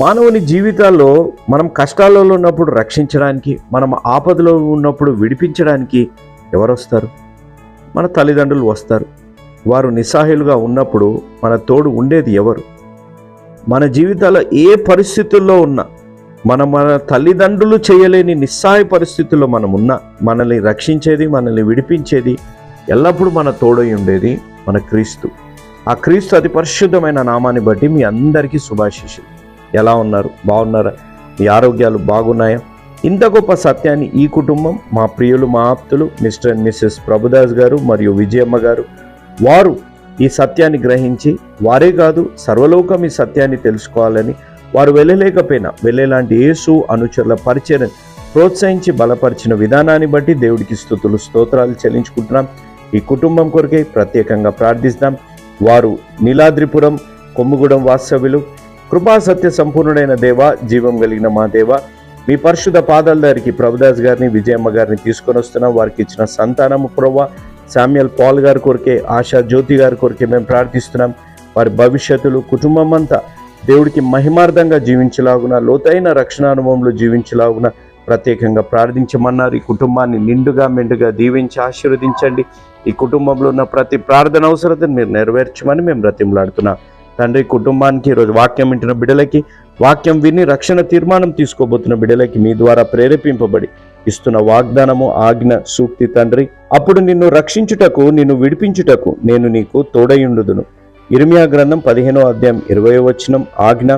మానవుని జీవితాల్లో మనం కష్టాలలో ఉన్నప్పుడు రక్షించడానికి మనం ఆపదలో ఉన్నప్పుడు విడిపించడానికి ఎవరు వస్తారు మన తల్లిదండ్రులు వస్తారు. వారు నిస్సహాయులుగా ఉన్నప్పుడు మన తోడు ఉండేది ఎవరు? మన జీవితాల్లో ఏ పరిస్థితుల్లో ఉన్నా మన మన తల్లిదండ్రులు చేయలేని నిస్సహాయ పరిస్థితుల్లో మనం ఉన్నా మనల్ని రక్షించేది మనల్ని విడిపించేది ఎల్లప్పుడూ మన తోడై ఉండేది మన క్రీస్తు. ఆ క్రీస్తు అతి పరిశుద్ధమైన నామాన్ని బట్టి మీ అందరికీ శుభాశిషులు ఎలా ఉన్నారు? బాగున్నారా? మీ ఆరోగ్యాలు బాగున్నాయా? ఇంత గొప్ప సత్యాన్ని ఈ కుటుంబం మా ప్రియులు మా ఆప్తులు మిస్టర్ అండ్ మిస్సెస్ ప్రభుదాస్ గారు మరియు విజయమ్మ గారు వారు ఈ సత్యాన్ని గ్రహించి వారే కాదు సర్వలోకం ఈ సత్యాన్ని తెలుసుకోవాలని వారు వెళ్ళలేకపోయినా వెళ్ళేలాంటి యేసు అనుచరుల పరిచయం ప్రోత్సహించి బలపరిచిన విధానాన్ని బట్టి దేవుడికి స్థుతులు స్తోత్రాలు చెల్లించుకుంటున్నాం. ఈ కుటుంబం కొరకే ప్రత్యేకంగా ప్రార్థిస్తాం. వారు నీలాద్రిపురం కొమ్ముగూడెం వాస్తవ్యులు కృపా సత్య సంపూర్ణుడైన దేవ జీవం కలిగిన మా దేవ మీ పరిశుద్ధ పాదాల దారికి ప్రభుదాస్ గారిని విజయమ్మ గారిని తీసుకొని వస్తున్నాం. వారికి ఇచ్చిన సంతానము ప్రవ్వ. శామ్యల్ పాల్ గారి కొరికే ఆశా జ్యోతి గారి కొరికే మేము ప్రార్థిస్తున్నాం. వారి భవిష్యత్తులు కుటుంబం అంతా దేవుడికి మహిమార్థంగా జీవించలాగున లోతైన రక్షణ అనుభవంలో జీవించలాగున ప్రత్యేకంగా ప్రార్థించమన్నారు. ఈ కుటుంబాన్ని నిండుగా మెండుగా దీవించి ఆశీర్వదించండి. ఈ కుటుంబంలో ఉన్న ప్రతి ప్రార్థన అవసరతను మీరు నెరవేర్చమని మేము బ్రతిమలాడుతున్నాం. తండ్రి కుటుంబానికి ఈరోజు వాక్యం వింటున్న బిడ్డలకి వాక్యం విని రక్షణ తీర్మానం తీసుకోబోతున్న బిడ్డలకి మీ ద్వారా ప్రేరేపింపబడి ఇస్తున్న వాగ్దానము ఆజ్ఞ సూక్తి తండ్రి. అప్పుడు నిన్ను రక్షించుటకు నిన్ను విడిపించుటకు నేను నీకు తోడయుండుదును ఇర్మియా గ్రంథం పదిహేనో అధ్యాయం ఇరవై వచనం ఆజ్ఞ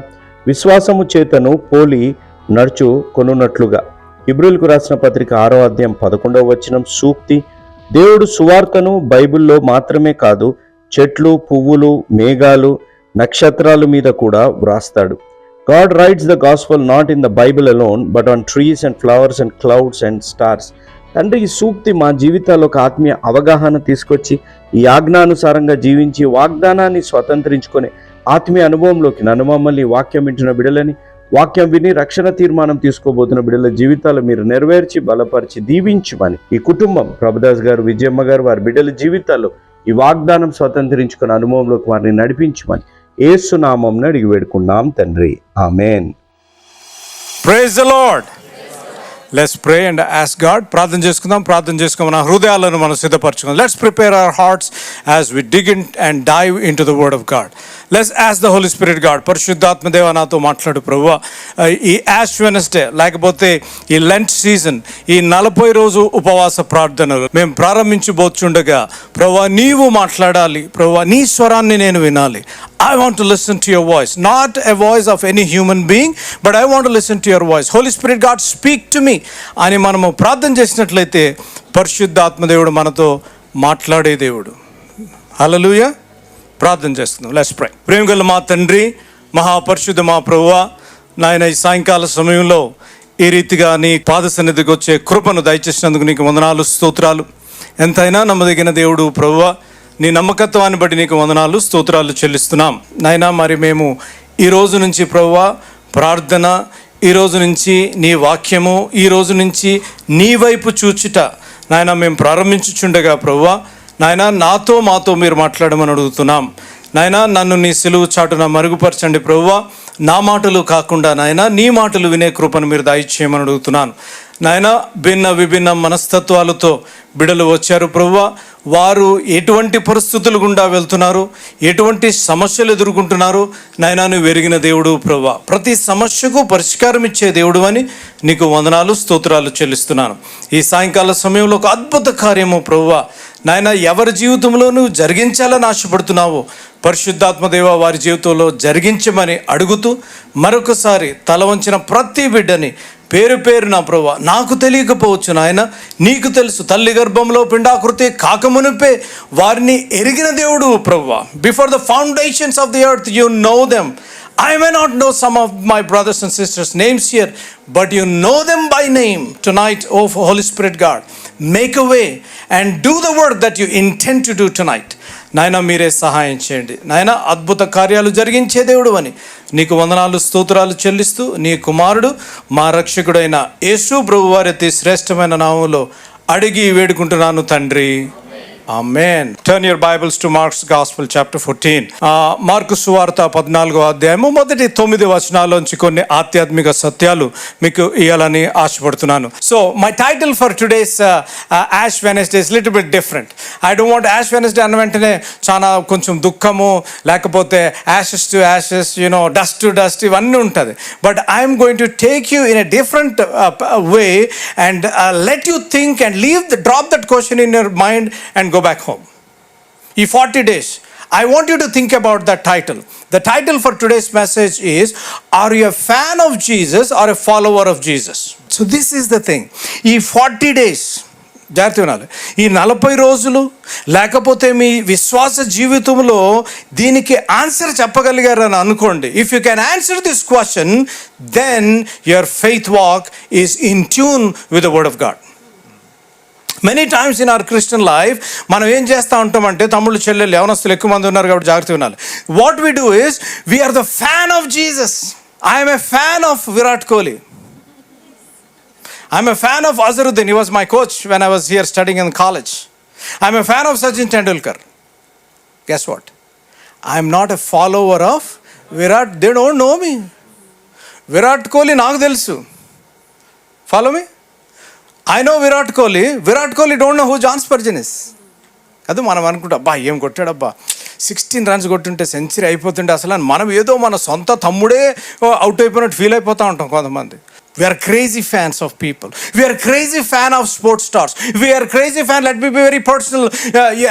విశ్వాసము చేతను పోలి నడుచు కొనున్నట్లుగా. ఇబ్రులకు రాసిన పత్రిక ఆరో అధ్యాయం పదకొండవ వచనం సూక్తి దేవుడు సువార్తను బైబిల్లో మాత్రమే కాదు చెట్లు పువ్వులు మేఘాలు నక్షత్రాల మీద కూడా వ్రాస్తాడు. God writes the gospel not in the Bible alone but on trees and flowers and clouds and stars తండ్రి ఈ సూక్తి మా జీవితాల్లో ఒక ఆత్మీయ అవగాహన తీసుకొచ్చి ఈ ఆజ్ఞానుసారంగా జీవించి వాగ్దానాన్ని స్వతంత్రించుకొని ఆత్మీయ అనుభవంలోకి నన్ను మమ్మల్ని వాక్యం వింటున్న బిడలని వాక్యం విని రక్షణ తీర్మానం తీసుకోబోతున్న బిడ్డల జీవితాలు మీరు నెరవేర్చి బలపరిచి దీవించమని ఈ కుటుంబం ప్రభుదాస్ గారు విజయమ్మ గారు వారి బిడ్డల జీవితాల్లో ఈ వాగ్దానం స్వతంత్రించుకున్న అనుభవంలోకి వారిని నడిపించమని ఏసునామం అడిగి వేడుకున్నాం తండ్రి. Amen. Praise the Lord let's pray and ask God ప్రార్థన చేసుకుందాం ప్రార్థన చేసుకుని మన హృదయాలను మనం సిద్ధపరచుకుందాం. Let's prepare our hearts as we dig in and dive in to the word of God let's ask the Holy Spirit God పరిశుద్ధాత్మ దేవ నాతో మాట్లాడు ప్రభు ఈ యాష్ వెనస్డే లేకపోతే ఈ లెంట్ సీజన్ ఈ నలభై రోజు ఉపవాస ప్రార్థనలు మేము ప్రారంభించబోతుండగా ప్రభు నీవు మాట్లాడాలి. ప్రభు నీ స్వరాన్ని నేను వినాలి. I want to listen to your voice not a voice of any human being but I want to listen to your voice. Holy Spirit, God, speak to. అని మనము ప్రార్థన చేసినట్లయితే పరిశుద్ధాత్మదేవుడు మనతో మాట్లాడే దేవుడు. హలలుయ ప్రార్థన చేస్తున్నాం. లెస్ ప్రై ప్రేమగల మా తండ్రి మహాపరిశుద్ధ మా ప్రభువ నాయన ఈ సాయంకాల సమయంలో ఈ రీతిగా నీ పాద సన్నిధికి వచ్చే కృపను దయచేసినందుకు నీకు వందనాలు స్తోత్రాలు. ఎంతైనా నమ్మదగిన దేవుడు ప్రభువ నీ నమ్మకత్వాన్ని బట్టి నీకు వందనాలు స్తోత్రాలు చెల్లిస్తున్నాం. నాయనా మరి మేము ఈ రోజు నుంచి ప్రభువ ప్రార్థన ఈ రోజు నుంచి నీ వాక్యము ఈ రోజు నుంచి నీ వైపు చూచుట నాయన మేము ప్రారంభించుచుండగా ప్రభువ నాయన నాతో మాతో మీరు మాట్లాడమని అడుగుతున్నాం. నాయన నన్ను నీ సిలువు చాటున మరుగుపరచండి ప్రభువ. నా మాటలు కాకుండా నాయన నీ మాటలు వినే కృపను మీరు దయచేయమని అడుగుతున్నాను. నాయన భిన్న విభిన్న మనస్తత్వాలతో బిడలు వచ్చారు ప్రభువ. వారు ఎటువంటి పరిస్థితులు గుండా వెళ్తున్నారు? ఎటువంటి సమస్యలు ఎదుర్కొంటున్నారు? నాయన నువ్వు దేవుడు ప్రభు ప్రతి సమస్యకు పరిష్కారం ఇచ్చే దేవుడు అని నీకు వందనాలు స్తోత్రాలు చెల్లిస్తున్నాను. ఈ సాయంకాల సమయంలో ఒక అద్భుత కార్యము ప్రభువ. నాయన ఎవరి జీవితంలో నువ్వు జరిగించాలని ఆశపడుతున్నావో? పరిశుద్ధాత్మదేవ వారి జీవితంలో జరిగించమని అడుగుతూ మరొకసారి తల వంచిన ప్రతి బిడ్డని పేరు పేరు నా ప్రభా నాకు తెలియకపోవచ్చు నాయన. నీకు తెలుసు తల్లి గర్భంలో పిండాకృతి కాకమునిపే వారిని ఎరిగిన దేవుడు ప్రభా. Before the foundations of the earth you know them I may not know some of my brothers and sisters names here but you know them by name tonight of Holy Spirit God make away and do the word that you intend to do tonight నాయన మీరే సహాయం చేయండి. నాయన అద్భుత కార్యాలు జరిగించే దేవుడు అని నీకు వందనాలు స్తోత్రాలు చెల్లిస్తూ నీ కుమారుడు మా రక్షకుడైన యేసు ప్రభువారి అతి శ్రేష్టమైన నామంలో అడిగి వేడుకుంటున్నాను తండ్రి. Amen turn your Bibles to Mark's gospel chapter fourteen Mark సువార్త పద్నాలుగో అధ్యాయము మొదటి తొమ్మిది వచనాల్లోంచి కొన్ని ఆధ్యాత్మిక సత్యాలు మీకు ఇవ్వాలని ఆశపడుతున్నాను. So my title for today's Ash Wednesday is little bit different I don't want Ash Wednesday అన్న వెంటనే చాలా కొంచెం దుఃఖము లేకపోతే ashes to ashes you know dust to dust ఇవన్నీ ఉంటుంది. But I'm going to take you in a different way and let you think and leave the drop that question in your mind and go back home ఈ forty days I want you to think about the title the title for today's message is are you fan of Jesus or a follower of Jesus so this is the thing ఈ forty days జాగ్రత్త వినాలి. ఈ నలభై రోజులు లేకపోతే మీ విశ్వాస జీవితంలో దీనికి ఆన్సర్ చెప్పగలిగారని అనుకోండి. If you can answer this question then your faith walk is in tune with the word of God many times in our Christian life మనం ఏం చేస్తూ ఉంటామంటే తమ్ముళ్ళు చెల్లెళ్ళు యవనస్తులు ఎక్కువ మంది ఉన్నారు కాబట్టి జాగ్రత్త వినాలి what we do is we're the fan of Jesus I'm a fan of Virat Kohli I'm a fan of Azharuddin he was my coach when I was here studying in college I'm a fan of Sachin Tendulkar guess what I'm not a follower of Virat they don't know me Virat Kohli నాకు తెలుసు. Follow me I know Virat Kohli Virat Kohli don't know who John Spurgeon is అది మనం అనుకుంటాం అబ్బా ఏం కొట్టాడబ్బా? Sixteen runs కొట్టుంటే century అయిపోతుంటే అసలు అని మనం ఏదో మన సొంత తమ్ముడే అవుట్ అయిపోయినట్టు ఫీల్ అయిపోతూ ఉంటాం కొంతమంది. We're crazy fans of people we're crazy fan of sports stars we're crazy fan let be be very personal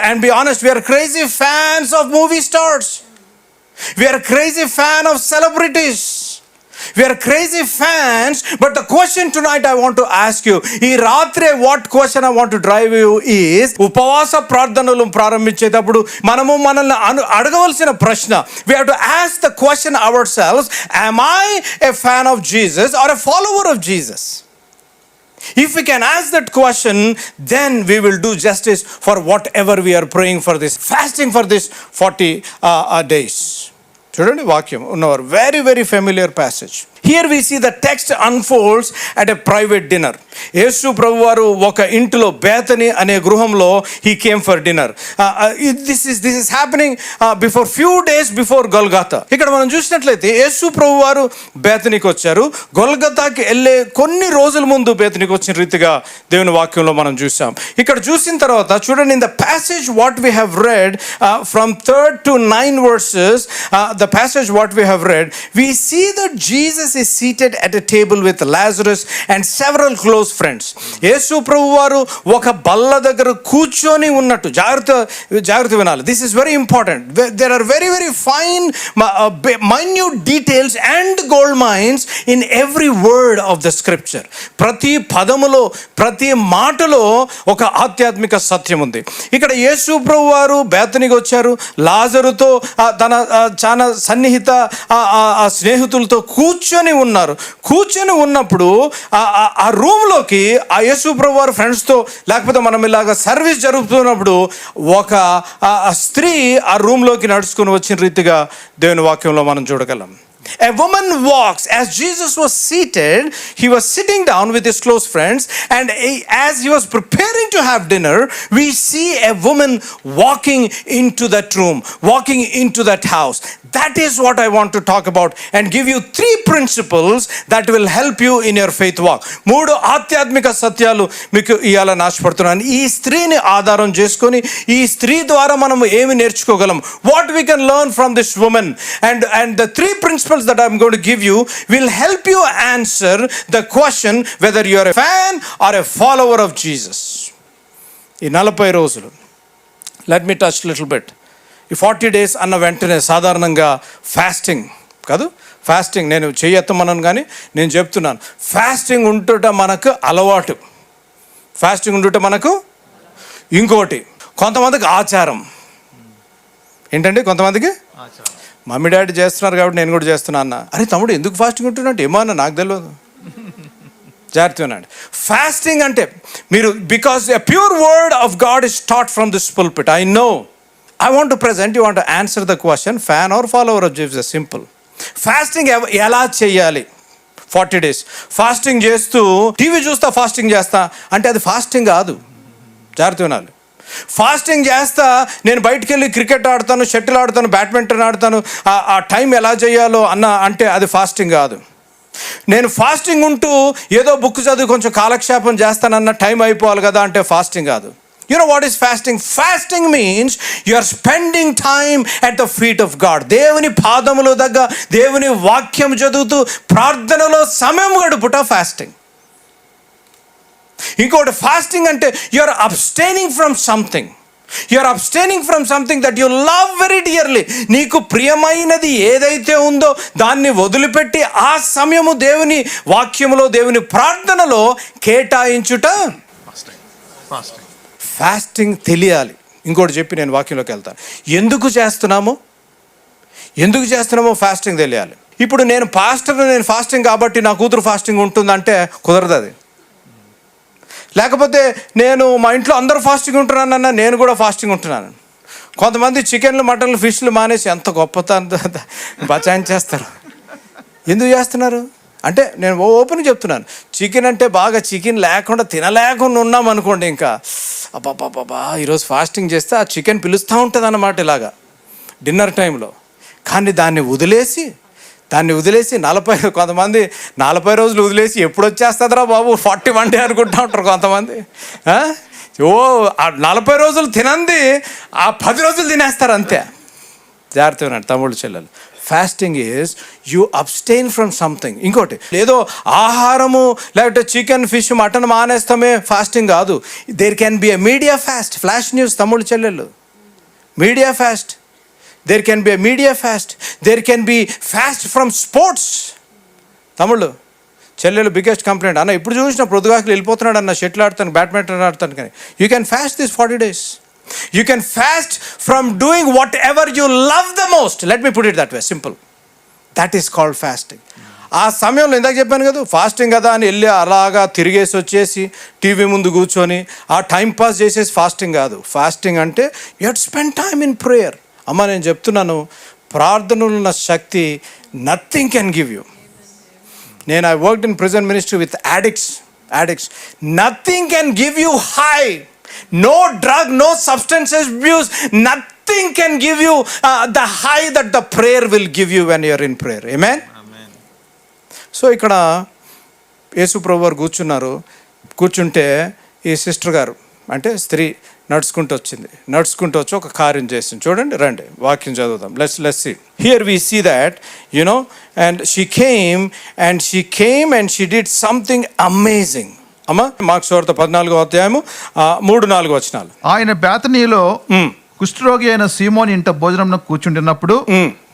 and be honest we're crazy fans of movie stars we're crazy fan of celebrities we are crazy fans but the question tonight I want ask you ఈ రాత్రే what question I want drive you is ఉపవాస ప్రార్థనలు ప్రారంభించేటప్పుడు మనము మనల్ని అను అడగవలసిన ప్రశ్న. We have to ask the question ourselves am I a fan of Jesus or a follower of Jesus if you can ask that question then we will do justice for whatever we're praying for this fasting for this forty days చూడండి వాక్యం. ఉన్నవారు. Very very familiar passage here we see the text unfolds at a private dinner యేసు ప్రభు వారు ఒక ఇంటిలో Bethany అనే గృహంలో he came for dinner this is this is happening before few days before Golgotha ఇక్కడ మనం చూసినట్లయితే యేసు ప్రభు వారు బేతనికి వచ్చారు. గొల్గతాకి వెళ్ళే కొన్ని రోజుల ముందు బేతనికి వచ్చిన రీతిగా దేవుని వాక్యంలో మనం చూసాం ఇక్కడ చూసిన తర్వాత చూడండి in the passage what we have read from third to nine verses the passage what we have read we see that Jesus is seated at a table with Lazarus and several close friends. యేసు ప్రభు వారు ఒక బల్ల దగ్గర కూర్చొని ఉన్నట్టు జాగ్రత్త జాగ్రత్త వినాలి. This is very important there are very very fine minute details and gold mines in every word of the scripture ప్రతి పదములో ప్రతి మాటలో ఒక ఆధ్యాత్మిక సత్యం ఉంది. ఇక్కడ యేసు ప్రభు వారు బేతనికి వచ్చారు. లాజరుతో తన చాలా సన్నిహిత స్నేహితులతో కూర్చొని ఉన్నారు కూర్చొని ఉన్నప్పుడు ఆ- ఆ- ఆ రూమ్లోకి ఆ యేసు ప్రభు వారు ఫ్రెండ్స్తో లేకపోతే మనం ఇలాగ సర్వీస్ జరుగుతున్నప్పుడు ఒక ఆ, ఆ స్త్రీ ఆ రూమ్లోకి నడుచుకుని వచ్చిన రీతిగా దేవుని వాక్యంలో మనం చూడగలం A woman walks. As Jesus was seated, he was sitting down with his close friends, and he- as he was preparing to have dinner, we see a woman walking into that room, walking into that house. That is what I want to talk about and give you three principles that will help you in your faith walk. మూడు ఆధ్యాత్మిక సత్యాలు మీకు ఇవాళ నాశపడుతున్నాను ఈ స్త్రీని ఆధారం చేసుకొని ఈ స్త్రీ ద్వారా మనం ఏమి నేర్చుకోగలం? What we can learn from this woman and and the three principles that I'm gonna give you will help you answer the question whether you are a fan or a follower of Jesus ఈ నలభై రోజులు. Let me touch little bit ఈ forty days అన్న వెంటనే సాధారణంగా fasting కాదు fasting నేను చెయ్యెత్తమన్నాను కానీ నేను చెప్తున్నాను. ఫాస్టింగ్ ఉంటుట మనకు అలవాటు. ఫాస్టింగ్ ఉండుట మనకు ఇంకోటి కొంతమందికి ఆచారం. ఏంటండి కొంతమందికి? మమ్మీ డాడీ చేస్తున్నారు కాబట్టి నేను కూడా చేస్తున్నా అన్న. అరే తమ్ముడు ఎందుకు ఫాస్టింగ్ ఉంటున్నట్టు ఏమో అన్న నాకు తెలియదు జాగ్రత్త వినండి ఫాస్టింగ్ అంటే మీరు because a pure word of God is start from this pulpit I know I want to present you want answer the question fan or follower of Jesus simple fasting ఎలా చేయాలి? ఫార్టీ డేస్ ఫాస్టింగ్ చేస్తూ TV చూస్తా fasting చేస్తా అంటే అది fasting కాదు. జాగ్రత్త వినాలి. ఫాస్టింగ్ చేస్తా నేను బయటికి వెళ్ళి క్రికెట్ ఆడతాను షటిల్ ఆడతాను బ్యాడ్మింటన్ ఆడతాను ఆ- ఆ టైం ఎలా చేయాలో అన్న అంటే అది ఫాస్టింగ్ కాదు. నేను ఫాస్టింగ్ ఉంటూ ఏదో బుక్ చదివి కొంచెం కాలక్షేపం చేస్తానన్న టైం అయిపోవాలి కదా అంటే ఫాస్టింగ్ కాదు. You know what is fasting fasting means you are spending time at the feet of God దేవుని పాదములు దగ్గర దేవుని వాక్యం చదువుతూ ప్రార్థనలో సమయం గడుపుట ఫాస్టింగ్ ఇంకోటి ఫాస్టింగ్ అంటే you're abstaining from something you're abstaining from something that you love very dearly నీకు ప్రియమైనది ఏదైతే ఉందో దాన్ని వదిలిపెట్టి ఆ సమయము దేవుని వాక్యములో దేవుని ప్రార్థనలో కేటాయించుట ఫాస్టింగ్ ఫాస్టింగ్ తెలియాలి. ఇంకోటి చెప్పి నేను వాక్యంలోకి వెళ్తాను ఎందుకు చేస్తున్నాము? ఎందుకు చేస్తున్నామో ఫాస్టింగ్ తెలియాలి. ఇప్పుడు నేను పాస్టర్ నేను ఫాస్టింగ్ కాబట్టి నా కూతురు ఫాస్టింగ్ ఉంటుందంటే కుదరదు అది లేకపోతే నేను మా ఇంట్లో అందరూ ఫాస్టింగ్ ఉంటున్నానన్నా నేను కూడా ఫాస్టింగ్ ఉంటున్నాను. కొంతమంది చికెన్లు మటన్లు ఫిష్లు మానేసి ఎంత గొప్పతనం బచాయించేస్తారు ఎందుకు చేస్తున్నారు? అంటే నేను ఓపెన్ చెప్తున్నాను. చికెన్ అంటే బాగా చికెన్ లేకుండా తినలేకుండా ఉన్నాం అనుకోండి ఇంకా అబ్బాబ్బాబ్బా ఈరోజు ఫాస్టింగ్ చేస్తే ఆ చికెన్ పిలుస్తూ ఉంటుంది అన్నమాట ఇలాగా. డిన్నర్ టైంలో. కానీ దాన్ని వదిలేసి దాన్ని వదిలేసి నలభై కొంతమంది నలభై రోజులు వదిలేసి ఎప్పుడు వచ్చేస్తుందిరా బాబు? ఫార్టీ వన్ డే అనుకుంటా ఉంటారు కొంతమంది. ఓ ఆ నలభై రోజులు తినంది ఆ పది రోజులు తినేస్తారు అంతే. జాగ్రత్త వినండి తమ్ముళ్ళు చెల్లెలు. Fasting is you abstain from something ఇంకోటి ఏదో ఆహారము లేకపోతే చికెన్ ఫిష్ మటన్ మానేస్తామే ఫాస్టింగ్ కాదు. There can be a media fast flash news తమ్ముడు చెల్లెళ్ళు. Media fast there can be a media fast there can be fast from sports తమ్ముళ్ళు చెల్లెలు బిగ్గెస్ట్ కంప్లైంట్ అన్న ఇప్పుడు చూసిన పొద్దుగాకులు వెళ్ళిపోతున్నాడు అన్న షటిల్ ఆడతాను బ్యాడ్మింటన్ ఆడతాను కానీ you can fast this forty days you can fast from doing whatever you love the most let me put it that way simple that is called fasting ఆ సమయంలో ఇందాక చెప్పాను కదా ఫాస్టింగ్ కదా అని వెళ్ళి అలాగా తిరిగేసి వచ్చేసి టీవీ ముందు కూర్చొని ఆ టైం పాస్ చేసేసి ఫాస్టింగ్ కాదు. ఫాస్టింగ్ అంటే you had spend time in prayer అమ్మ నేను చెప్తున్నాను ప్రార్థనలున్న శక్తి నథింగ్ కెన్ గివ్ యూ నేను I work in prison ministry with addicts addicts nothing can give you high no drug no substances abuse nothing can give you the high that the prayer will give you when you're in prayer amen so ఇక్కడ యేసుప్రభు వారు కూర్చున్నారు. కూర్చుంటే ఈ sister గారు అంటే స్త్రీ నడుచుకుంటూ వచ్చింది. నడుచుకుంటూ వచ్చి ఒక కార్యం చేసింది. చూడండి రండి వాక్యం చదువుదాం. Let's less see here we see that you know and she came and she came and she did something amazing అమ్మా మార్క్స్ వార్త పద్నాలుగో అధ్యాయము మూడు నాలుగు వచనాలు. ఆయన బేతనీలో కుష్ఠరోగి అయిన సీమోని ఇంట భోజనం కూర్చుంటున్నప్పుడు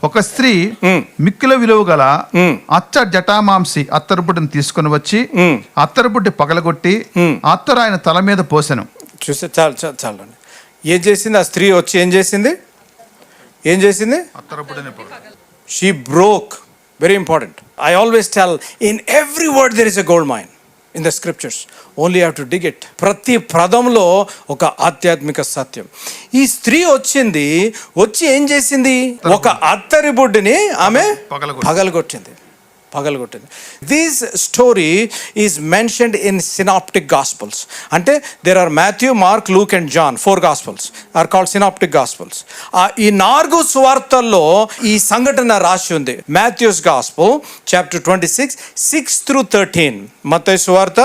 ఒక స్త్రీ మిక్కిల విలువ గల అచ్చ జటామాంసి అత్తరుపుటిని తీసుకొని వచ్చి అత్తరుపుట్టి పగలగొట్టి అత్తరు ఆయన తల మీద పోసెను. చూస్తే చాలు చాలు చాలండి. ఏం చేసింది? ఆ స్త్రీ వచ్చి ఏం చేసింది? ఏం చేసింది? She broke very important I always tell in every word there is a gold mine in the scriptures only have to dig it ప్రతి పదంలో ఒక ఆధ్యాత్మిక సత్యం. ఈ స్త్రీ వచ్చింది వచ్చి ఏం చేసింది? ఒక అత్తరి బుడ్డిని ఆమె పగలగొట్టింది. పగలగొట్టింది. This story is mentioned in synoptic gospels అంటే there are Matthew Mark Luke and John four gospels are called synoptic gospels ఈ నాలుగు సువార్తల్లో ఈ సంఘటన రాసి ఉంది. Matthew's gospel chapter twenty six six through thirteen మత సువార్త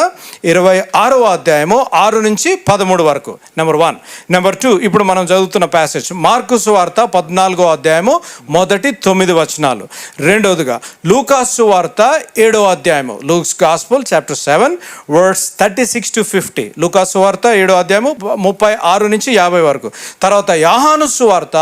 ఇరవై ఆరవ అధ్యాయము ఆరు నుంచి పదమూడు వరకు. నెంబర్ వన్ నెంబర్ టూ ఇప్పుడు మనం చదువుతున్న ప్యాసేజ్ మార్కు సువార్త పద్నాలుగో అధ్యాయము మొదటి తొమ్మిది వచనాలు. రెండవదిగా వార్త సువార్త ఏడో అధ్యాయము. Luke's gospel chapter seven words thirty six to fifty. లూకా సువార్త ఏడో అధ్యాయము ముప్పై ఆరు నుంచి యాభై వరకు. తర్వాత యాహాను సువార్త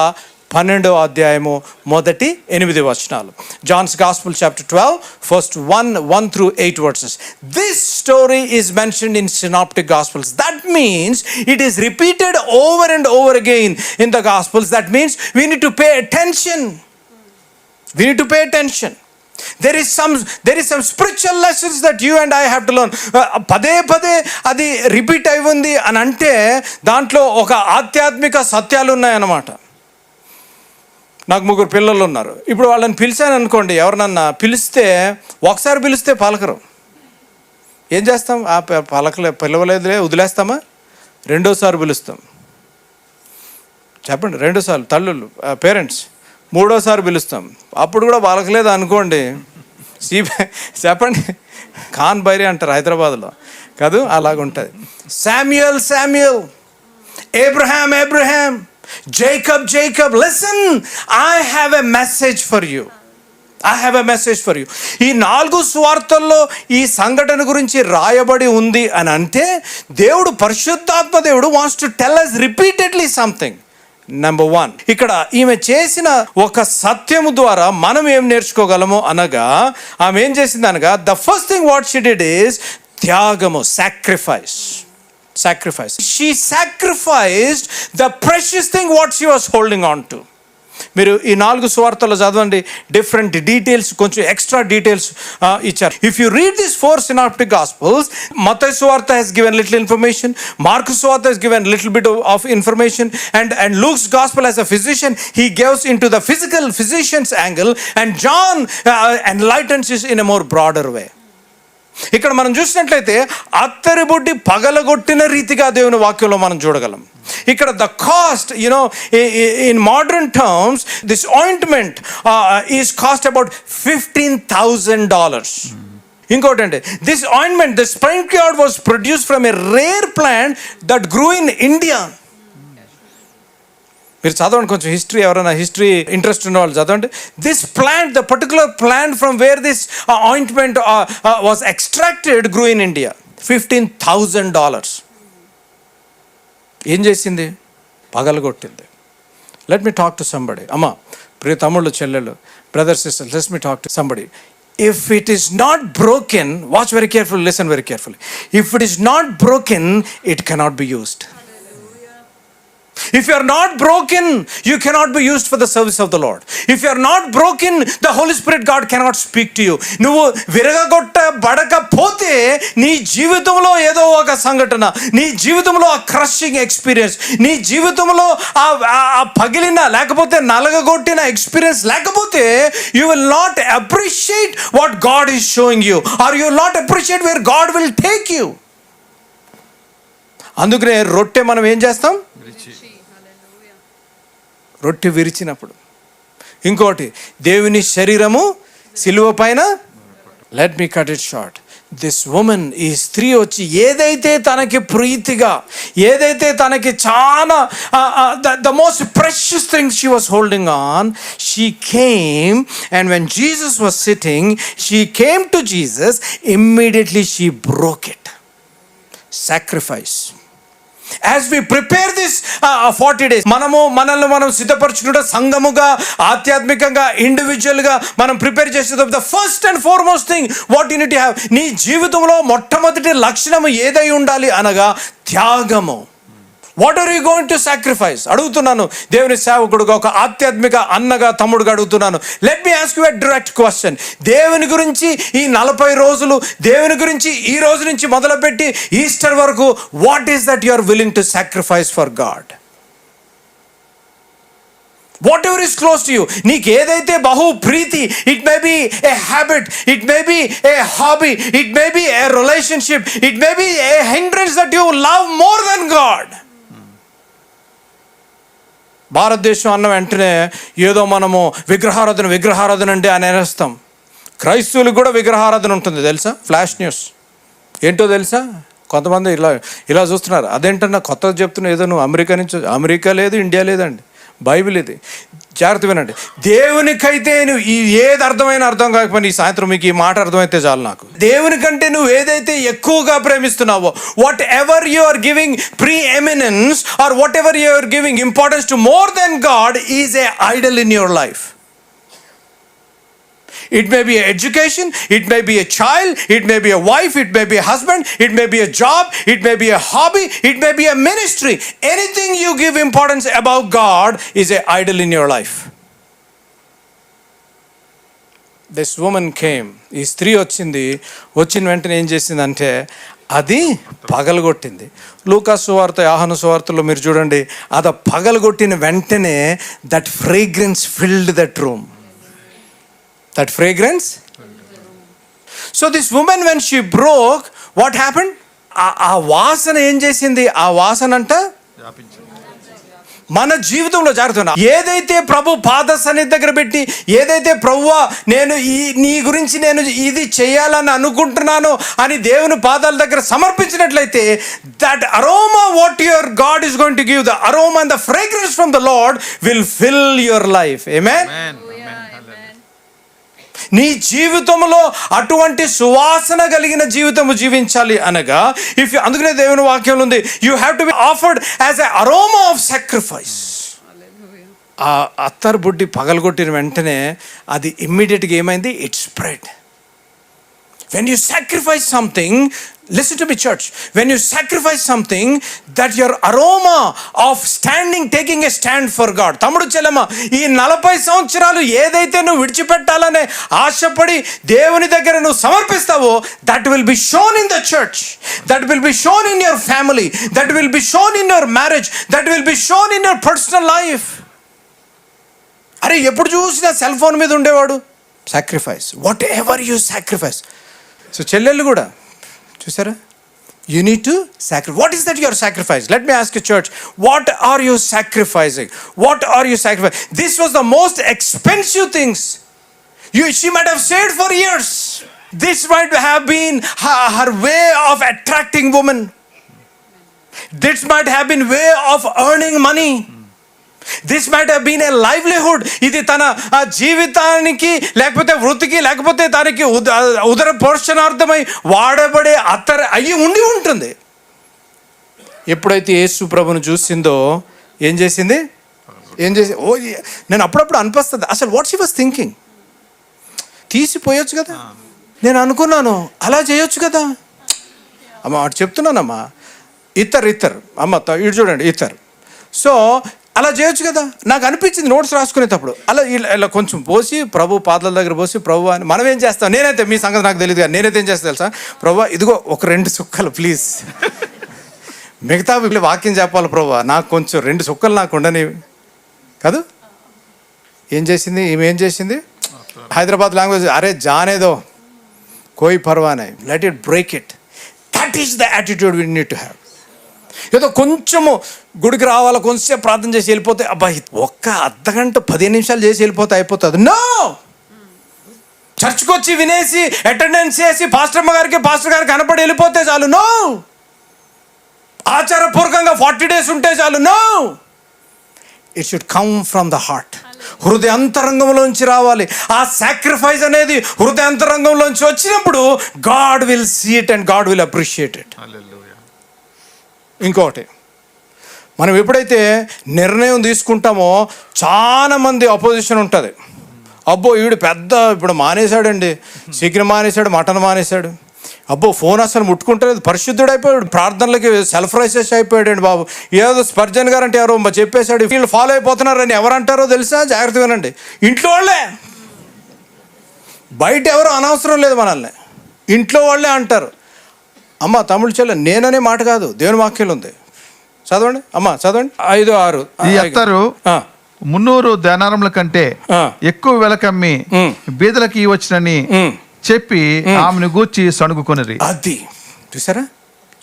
పన్నెండో అధ్యాయము మొదటి ఎనిమిది వచనాలు. John's gospel chapter twelve first one one through eight verses this story is mentioned in synoptic gospels that means it is repeated over and over again in the gospels that means we need to pay attention we need to pay attention there is some there is some spiritual lessons that you and I have to learn పదే పదే అది repeat అయి ఉంది అని అంటే దాంట్లో ఒక ఆధ్యాత్మిక సత్యాలు ఉన్నాయన్నమాట. నాకు ముగ్గురు పిల్లలు ఉన్నారు. ఇప్పుడు వాళ్ళని పిలిచాను అనుకోండి ఎవరినన్నా పిలిస్తే ఒకసారి పిలిస్తే పలకరు. ఏం చేస్తాం? ఆ పలకలే పిలవలేదులే వదిలేస్తామా? రెండోసారి పిలుస్తాం. చెప్పండి రెండోసార్లు తల్లులు పేరెంట్స్. మూడోసారి పిలుస్తాం. అప్పుడు కూడా పలకలేదు అనుకోండి. సీ చెప్పండి. ఖాన్ బైరి అంటారు హైదరాబాద్లో. కాదు? అలాగుంటుంది Samuel Samuel Abraham Abraham. Jacob Jacob listen. I have a message for you. I have a message for you. ఈ నాలుగు స్వార్థల్లో ఈ సంఘటన గురించి రాయబడి ఉంది అని అంటే దేవుడు పరిశుద్ధాత్మ దేవుడు wants to tell us repeatedly something number one ఇక్కడ ఈమె చేసిన ఒక సత్యము ద్వారా మనం ఏం నేర్చుకోగలము అనగా ఆమె ఏం చేసింది అనగా the first thing what she did is త్యాగము sacrifice sacrifice she sacrificed the precious thing what she was holding on to మీరు ఈ నాలుగు సువార్తలు చదవండి. డిఫరెంట్ డీటెయిల్స్ కొంచెం ఎక్స్ట్రా డీటెయిల్స్ ఇచ్చారు. If you read this four synoptic gospels మత సువార్త he's given little information Mark సువార్త he's given little bit of information and and Luke's gospel as a physician he gave in to the physical physician's angle and John and lightens is in a more broader way ఇక్కడ మనం చూసినట్లయితే అత్తరి బుడ్డి పగలగొట్టిన రీతిగా దేవుని వాక్యంలో మనం చూడగలం. ఇక్కడ the cost you know in modern terms this ointment is cost about fifteen thousand dollars ఇంకోటి అంటే this ointment the spikenard was produce from a rare plant that grew in India మీరు చదవండి కొంచెం హిస్టరీ ఎవరైనా హిస్టరీ ఇంట్రెస్ట్ ఉన్న వాళ్ళు చదవండి. This plant the particular plant from where this ointment was extracted grew in India fifteen thousand dollars ఏం చేసింది? పగలగొట్టింది. Let me talk to somebody అమ్మ ప్రియ తమ్ముళ్ళు చెల్లెళ్ళు brother sister let me talk to somebody if it is not broken watch very careful listen very careful if it is not broken it cannot be used If you are not broken, you cannot be used for the service of the Lord. If you are not broken, the Holy Spirit God cannot speak to you. నువ్వు విరగొట్టబడకపోతే నీ జీవితంలో ఏదో ఒక సంఘటన నీ జీవితంలో ఆ క్రషింగ్ ఎక్స్పీరియన్స్ నీ జీవితంలో ఆ పగిలిన లేకపోతే నలగగొట్టిన ఎక్స్పీరియన్స్ లేకపోతే you will not appreciate what God is showing you are you not appreciate where God will take you అందుకనే రొట్టె మనం ఏం చేస్తాం? రొట్టె విరిచినప్పుడు. ఇంకోటి దేవుని శరీరము సిలువ పైన let me cut it short this women ఈ స్త్రీ వచ్చి ఏదైతే తనకి ప్రీతిగా ఏదైతే తనకి చాలా the most precious thing she was holding on she came and when Jesus was sitting she came to Jesus immediately she broke it sacrifice as we prepare this forty days మనము మనల్ని మనం సిద్ధపరచుకుంటే సంఘముగా ఆధ్యాత్మికంగా ఇండివిజువల్గా మనం ప్రిపేర్ చేసే the first and foremost thing what you need have నీ జీవితంలో మొట్టమొదటి లక్షణము ఏదై ఉండాలి అనగా త్యాగము. What are you going to sacrifice అడుగుతున్నాను. దేవుని సేవకుడుగా ఒక ఆధ్యాత్మిక అన్నగా తమ్ముడుగా అడుగుతున్నాను. Let me ask you a direct question దేవుని గురించి ఈ నలభై రోజులు దేవుని గురించి ఈ రోజు నుంచి మొదలుపెట్టి ఈస్టర్ వరకు what is that you are willing to sacrifice for God whatever is close to you నీకు ఏదైతే బహు ప్రీతి it may be a habit it may be a hobby it may be a relationship it may be a hindrance that you love more than God Bharatadesam అన్న వెంటనే ఏదో మనము విగ్రహారాధన విగ్రహారాధన అంటే అని అనేస్తాం క్రైస్తవులకు కూడా విగ్రహారాధన ఉంటుంది తెలుసా? Flash news. ఏంటో తెలుసా? కొంతమంది ఇలా ఇలా చూస్తున్నారు. అదేంటన్నా కొత్తది చెప్తున్నా ఏదో నువ్వు అమెరికా నుంచి అమెరికా లేదు ఇండియా లేదండి. బైబిల్ ఇది. జాగ్రత్త వినండి. దేవునికైతే నువ్వు ఈ ఏది అర్థమైన అర్థం కాకపోయినా ఈ సాయంత్రం మీకు ఈ మాట అర్థమైతే చాలు నాకు. దేవునికంటే నువ్వు ఏదైతే ఎక్కువగా ప్రేమిస్తున్నావో whatever you are giving preeminence or whatever you are giving importance to more than God is a idol in your life It may be an education, it may be a child, it may be a wife, it may be a husband, it may be a job, it may be a hobby, it may be a ministry. Anything you give importance above God is an idol in your life. This women came ఈ స్త్రీ వచ్చింది వచ్చిన వెంటనే ఏం చేసిందంటే అది పగలగొట్టింది లూకా సువార్త యాహన సువార్తలో మీరు చూడండి అది పగలగొట్టిన వెంటనే that fragrance filled that room that fragrance so this women when she broke what happened ఆ వాసన ఏం చేసింది? ఆ వాసన అంట మన జీవితంలో జరుగుతున్నా ఏదైతే ప్రభు పాద సన్నిధి దగ్గర పెట్టి ఏదైతే ప్రభువ నేను ఈ నీ గురించి నేను ఇది చేయాలని అనుకుంటున్నాను అని దేవుని పాదాల దగ్గర సమర్పించినట్లయితే that aroma what your God is going to give the aroma and the fragrance from the Lord will fill your life ఏమే నీ జీవితంలో అటువంటి సువాసన కలిగిన జీవితము జీవించాలి అనగా ఇఫ్ అందుకనే దేవుని వాక్యంలో ఉంది you have to be offered as a aroma of sacrifice ఆ అత్తర్ బుడ్డి పగలగొట్టిన వెంటనే అది ఇమ్మీడియట్గా ఏమైంది? It spread when you sacrifice something listen to be church when you sacrifice something that your aroma of standing taking a stand for God తమ్ముడు చెల్లెమ్మ ఈ నలభై సంవత్సరాలు ఏదైతే నువ్వు విడిచిపెట్టాలనే ఆశపడి దేవుని దగ్గర నువ్వు సమర్పిస్తావో that will be shown in the church that will be shown in your family that will be shown in your marriage that will be shown in your personal life అరే ఎప్పుడు చూసినా సెల్ ఫోన్ మీద ఉండేవాడు? Sacrifice whatever you sacrifice so చెల్లెళ్ళు కూడా చూసారా? You need to సాక్రి what is that your sacrifice let me ask church what are you sacrificing what are you sacrifice this was the most expensive things you she might have said for years this might have been her way of attracting women this might have been way of earning money this might been a livelihood ఇది తన ఆ జీవితానికి లేకపోతే వృత్తికి లేకపోతే తనకి ఉద ఉదర పోషణార్థమై వాడబడే అత్తర అయ్యి ఉండి ఉంటుంది. ఎప్పుడైతే యేసు ప్రభును చూసిందో ఏం చేసింది? ఏం చేసి ఓ నేను అప్పుడప్పుడు అనిపిస్తుంది. అసలు వాట్స్ హీ వాస్ థింకింగ్ తీసిపోయొచ్చు కదా. నేను అనుకున్నాను అలా చేయొచ్చు కదా. అమ్మ అటు చెప్తున్నానమ్మా. ఇతర్ ఇతర్. అమ్మ ఇటు చూడండి ఇతర్. సో అలా చేయొచ్చు కదా. నాకు అనిపించింది నోట్స్ రాసుకునేటప్పుడు. అలా ఇలా ఇలా కొంచెం పోసి ప్రభు పాదల దగ్గర పోసి ప్రభు అని మనం ఏం చేస్తాం? నేనైతే మీ సంగతి నాకు తెలియదు కానీ నేనైతే ఏం చేస్తా తెలుసా? ప్రభు ఇదిగో ఒక రెండు సుక్కలు ప్లీజ్. మిగతా వీళ్ళు వాక్యం చెప్పాలి ప్రభు. నాకు కొంచెం రెండు సుక్కలు నాకు ఉండని కాదు? ఏం చేసింది? ఈమె ఏం చేసింది? హైదరాబాద్ లాంగ్వేజ్ అరే జానేదో కోయి పర్వానే. Let it break it that is the attitude we need to have ఏదో కొంచెము గుడికి రావాలా కొంచెం ప్రార్థన చేసి వెళ్ళిపోతే అబ్బా ఇది ఒక్క అర్ధగంట పదిహేను నిమిషాలు చేసి వెళ్ళిపోతే అయిపోతుంది. నో చర్చ్కి వచ్చి వినేసి అటెండెన్స్ చేసి పాస్టర్మ్మ గారికి పాస్టర్ గారికి కనపడి వెళ్ళిపోతే చాలు. నో ఆచారపూర్వకంగా ఫార్టీ డేస్ ఉంటే చాలు. No it should come from the heart హృదయాంతరంగంలోంచి రావాలి. ఆ సాక్రిఫైస్ అనేది హృదయాంతరంగంలోంచి వచ్చినప్పుడు God will see it and God will appreciate it ఇంకొకటి మనం ఎప్పుడైతే నిర్ణయం తీసుకుంటామో చాలామంది అపోజిషన్ ఉంటుంది. అబ్బో ఈడు పెద్ద ఇప్పుడు మానేశాడండి. చికెన్ మానేశాడు మటన్ మానేశాడు. అబ్బో ఫోన్ అసలు ముట్టుకుంటలేదు. పరిశుద్ధుడు అయిపోయాడు ప్రార్థనలకి సెల్ఫ్ రైసెస్ అయిపోయాడండి బాబు. ఏదో స్పర్జన్ గారు అంటే ఎవరో చెప్పేశాడు. వీళ్ళు ఫాలో అయిపోతున్నారని ఎవరంటారో తెలుసా? జాగ్రత్తగా వినండి. ఇంట్లో వాళ్ళే. బయట ఎవరు అనవసరం లేదు మనల్ని. ఇంట్లో వాళ్ళే అంటారు. అమ్మ తమిళ చెల్లె నేననే మాట కాదు దేవుని వాక్యం ఉంది. చదవండి. అమ్మ చదవండి. ఐదు ఆరు. ఈ అత్తరు మున్నూరు ధనారముల కంటే. ఎక్కువ వెలకమ్మి. బీదలకి ఇవ్వచ్చునని ఉమ్. చెప్పి ఆమెను గూర్చి సణుగుకొనిరి. అది. చూసారా?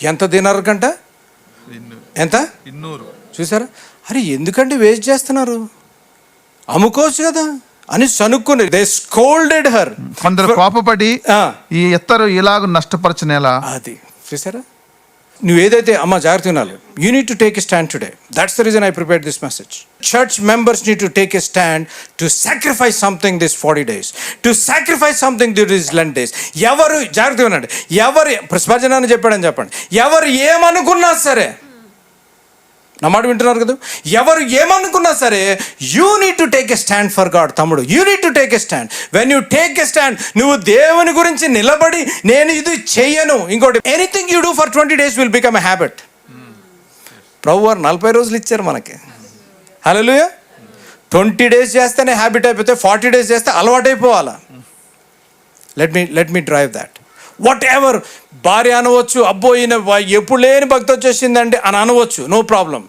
ఎంత తిన్నారు కంట ఎంత? ఇన్నూరు. చూసారా? అరే ఎందుకంటే వేస్ట్ చేస్తున్నారు? అమ్ముకోవచ్చు కదా. అని సనుక్కుని దే స్కోల్డెడ్ హర్ కొందరు కోపపడి. ఈ ఎత్తరు ఇలాగ నష్టపరచనేలా? అది చూసారా? నువ్వు ఏదైతే అమ్మ జాగ్రత్త వినాలి you need to take a stand today that's the reason I prepare this message church members need to take a stand to sacrifice something this forty days to sacrifice something this Lent days ఎవరు జాగ్రత్త వినండి ఎవరు స్పర్జనాన్ని చెప్పాడని చెప్పండి. ఎవరు ఏమనుకున్నా సరే నా మాట వింటున్నారు కదా? ఎవరు ఏమనుకున్నా సరే you need to take a stand for God తమ్ముడు you need to take a stand when you take a stand నువ్వు దేవుని గురించి నిలబడి నేను ఇది చెయ్యను. ఇంకోటి anything you do for twenty days will become a habit ప్రభు వారు నలభై రోజులు ఇచ్చారు మనకి. హలో ట్వంటీ డేస్ చేస్తేనే హ్యాబిట్ అయిపోతే ఫార్టీ డేస్ చేస్తే అలవాటైపోవాలా. Let me let me drive that whatever భార్య అనవచ్చు అబ్బో ఈయన ఎప్పుడు లేని భక్తి వచ్చేసిందండి అని అనవచ్చు నో ప్రాబ్లం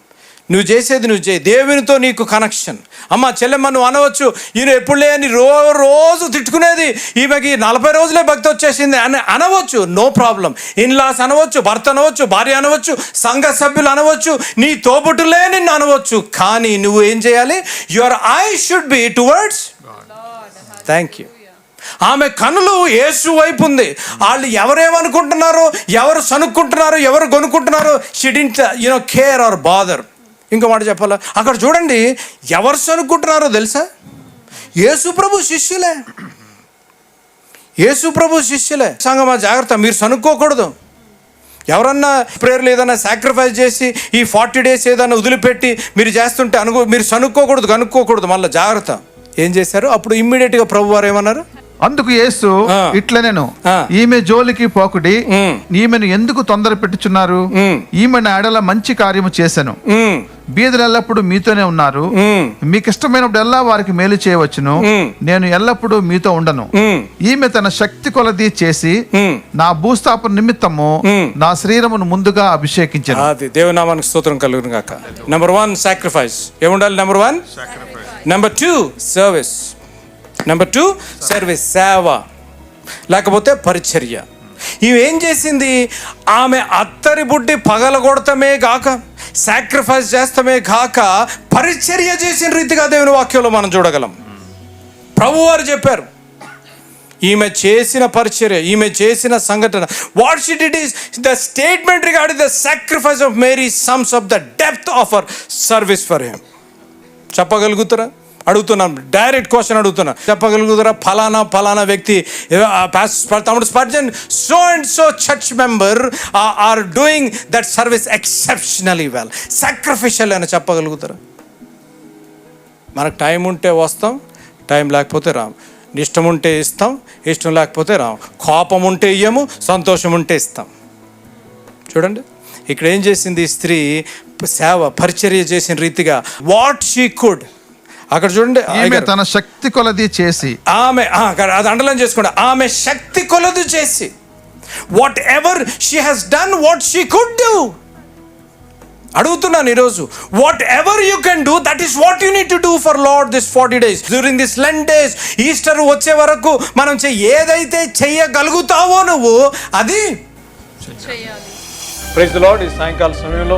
నువ్వు చేసేది నువ్వు చేయి. దేవునితో నీకు కనెక్షన్ అమ్మ చెల్లెమ్మ నువ్వు అనవచ్చు ఈయన ఎప్పుడు లేని రో రోజు తిట్టుకునేది. ఈమెకి నలభై రోజులే భక్తి వచ్చేసింది అని అనవచ్చు నో ప్రాబ్లం ఇన్లాస్ అనవచ్చు భర్త అనవచ్చు భార్య అనవచ్చు సంఘ సభ్యులు అనవచ్చు నీ తోబుట్టులే నిన్ను అనవచ్చు. కానీ నువ్వు ఏం చేయాలి? Your I should be towards thank you ఆమె కనులు యేసు వైపు ఉంది. వాళ్ళు ఎవరేమనుకుంటున్నారో ఎవరు సనుక్కుంటున్నారో ఎవరు కొనుక్కుంటున్నారో shouldn't you know care or bother ఇంకో మాట చెప్పాలా? అక్కడ చూడండి ఎవరు సనుక్కుంటున్నారో తెలుసా? ఏసుప్రభు శిష్యులే. ఏసుప్రభు శిష్యులే. సంగమా జాగ్రత్త మీరు సనుక్కోకూడదు. ఎవరన్నా ప్రేయర్లు ఏదైనా సాక్రిఫైస్ చేసి ఈ ఫార్టీ డేస్ ఏదైనా వదిలిపెట్టి మీరు చేస్తుంటే అనుకో మీరు సనుక్కోకూడదు కనుక్కోకూడదు. మళ్ళీ జాగ్రత్త. ఏం చేశారు? అప్పుడు ఇమ్మీడియట్గా ప్రభు వారు ఏమన్నారు? అందుకు యేసు. ఇట్లా నేను. ఈమె జోలికి పోకుడి. ఈమెను ఎందుకు తొందర పెట్టుచున్నారు. ఈమె నా ఎడల మంచి కార్యము చేశాను. బీదలు ఎల్లప్పుడూ మీతోనే ఉన్నారు. మీకు ఇష్టమైనప్పుడు ఎల్లా వారికి మేలు చేయవచ్చును. నేను ఎల్లప్పుడూ మీతో ఉండను. ఈమె తన శక్తి కొలది చేసి. నా భూస్థాపన నిమిత్తము. నా శరీరమును ముందుగా అభిషేకించాను. అది దేవునామానికి స్తోత్రం కలుగును గాక. నెంబర్ వన్ సాక్రిఫైస్ ఏముండాలి? Number one number two service number two service సేవ. లేకపోతే పరిచర్య. ఇవేం ఏం చేసింది? ఆమె అత్తరి బుడ్డి పగలగొడతమే గాక సాక్రిఫైస్ చేస్తమే గాక పరిచర్య చేసిన రీతిగా దేవుని వాక్యంలో మనం చూడగలం. ప్రభువారు చెప్పారు ఈమె చేసిన పరిచర్య ఈమె చేసిన సంఘటన what shit it is the statement regarding the sacrifice of Mary sums of the depth of our service for him చెప్పగలుగుతారా? అడుగుతున్నాను డైరెక్ట్ క్వశ్చన్ అడుగుతున్నాం. చెప్పగలుగుతారా? ఫలానా ఫలానా వ్యక్తి పాస్- తమ్ముడు Spurgeon so and so church member are doing that service exceptionally well sacrificial అని చెప్పగలుగుతారా? మనకు టైం ఉంటే వస్తాం టైం లేకపోతే రాము ఇష్టం ఉంటే ఇస్తాం ఇష్టం లేకపోతే రాము కోపం ఉంటే ఇయ్యము సంతోషం ఉంటే ఇస్తాం. చూడండి. ఇక్కడ ఏం చేసింది ఈ స్త్రీ? సేవ పరిచర్య చేసిన రీతిగా వాట్ షీ కుడ్ అక్కడ చూడండి అయ్యగారు. తన శక్తి కొలది చేసి. ఆమె అది అండర్లైన్ చేసుకోండి. ఆమె శక్తి కొలదు చేసి. Whatever she has done what she could do అడుగుతున్నాను ఈరోజు. Whatever you can do that is what you need to do for Lord this forty days during this Lent days Easter వచ్చే వరకు మనం చె- ఏదైతే చెయ్యగలుగుతావో నువ్వు అది ప్రైజ్ లార్డ్ ఈ సాయంకాల సమయంలో